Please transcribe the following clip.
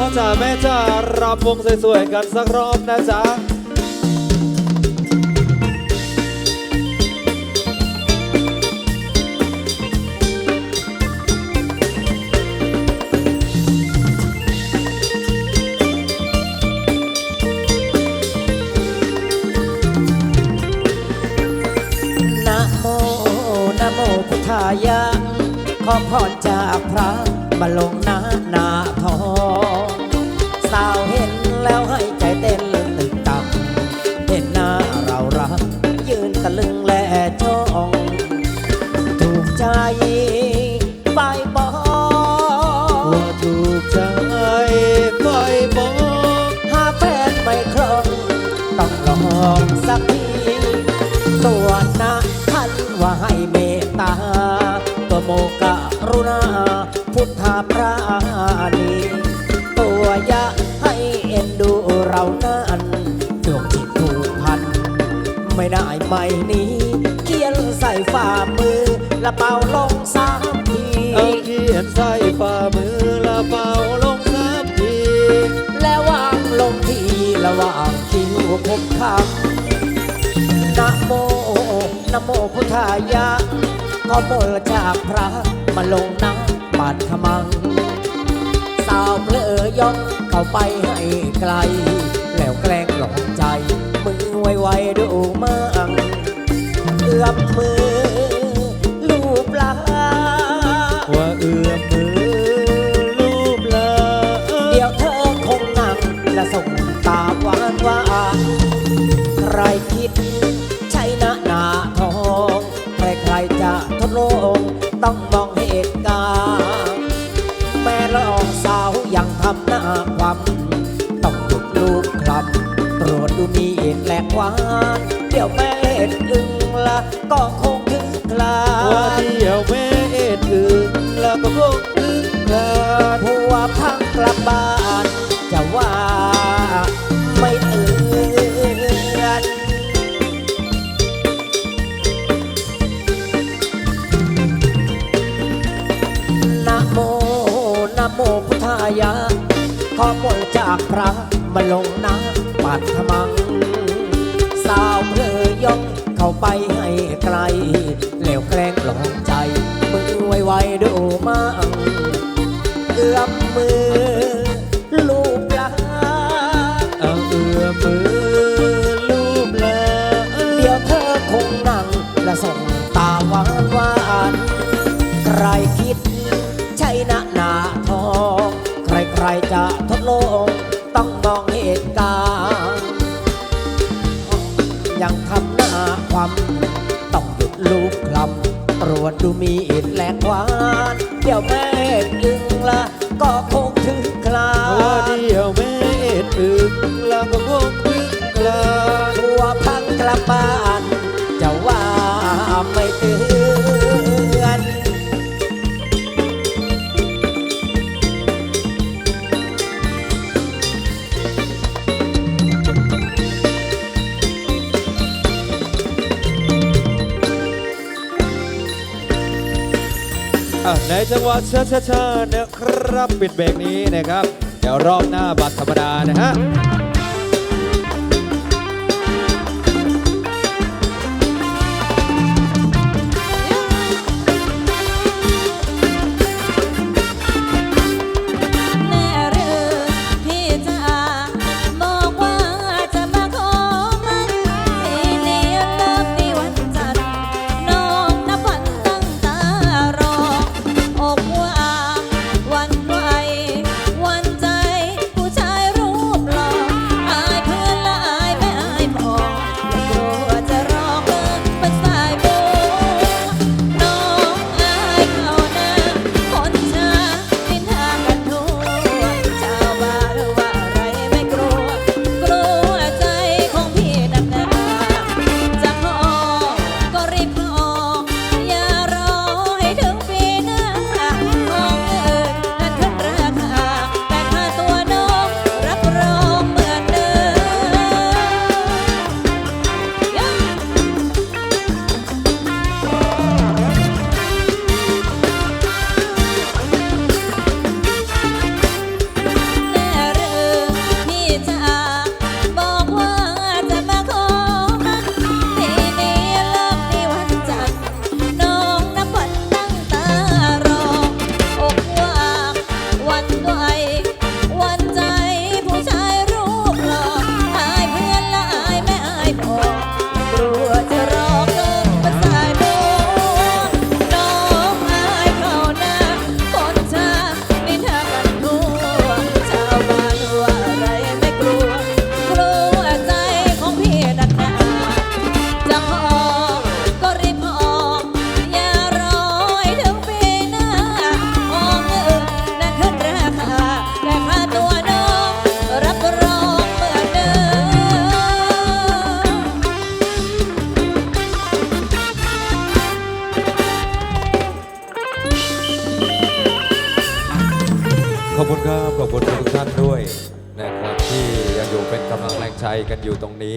พ่อจ๋าแม่จ๋ารำวงสวยๆกันสักรอบนะจ๊ะนะโมนะโมพุทธายะ ขอพรจากพระมาลงหน้าหน้าทอง สาวเห็นแล้วให้ใจเต้นตึกตักเห็นหน้าเรารักยืนตะลึงและจ้อง ถูกใจไปบอกว่าถูกใจไฟบอกหาแฟนไม่ครองต้องลองสักทีตัวนะท่านว่าให้เมตตาตัวโมกะรุณา ม่ได้ไม่นี้ เขียนใส่ฝ่ามือและเป่าลงสามทีเอาเขียนใส่ฝ่ามือละเป่าลงสามที แล้ววางลงที่ระหว่างคิ้วผมคำนะโมนะโมพุทธายะขอมลจากพระมาลงน้ำปัดขมัง สาวเพลอยกเข้าไปให้ไกล แล้วแกล้งหลอกใจมือ ไวๆดูมั่งเอื้อมมือ ลูบลาว่าเอื้อมมือ ลูบลาเดี๋ยวเธอคงนั่งและส่งตาหวานหวานใครคิดใช่หน้าหนาทองใครใครๆจะทดลองต้องมองเหตุการณ์แม่ละอองสาวยังทำหน้าความ เดี๋ยวแม่เห็นอึงละก็คงถึงคลาว่าเที่ยวแม่เอ็ดอึงแล้วก็คงถึงคลาดผัวพังกลับบ้านจะว่าไม่เตือนนะโมนะโมพุทธายะขอมนต์จากพระมาลงน้ำปัดขมัง สาวเพลยกเข้าไปให้ไกล แล้วแกล้งหลอกใจมือไวๆดูมั่งเอื้อมมือ ลูบลาเอาเอื้อมมือ ลูบลาเดี๋ยวเธอคงนั่งและส่งตาหวานหวานใครคิด ใช่หน้าหนาทอง ใครใครๆจะ ยังทำหน้าความต้องหยุดลูกคลำตรวจดูมีอิดแหลกหวาน เดี๋ยวแม่ดึงละก็คงถึงคลาว่าเที่ยวแม่เอ็ดอึงแล้วก็คงถึงคลาดทัวพังกลับบ้า อะในจังหวะช้าช้าช้าๆนะครับปิดเบรกนี้นะครับ เดี๋ยวรอบหน้าบัตรธรรมดานะฮะ กันอยู่ตรงนี้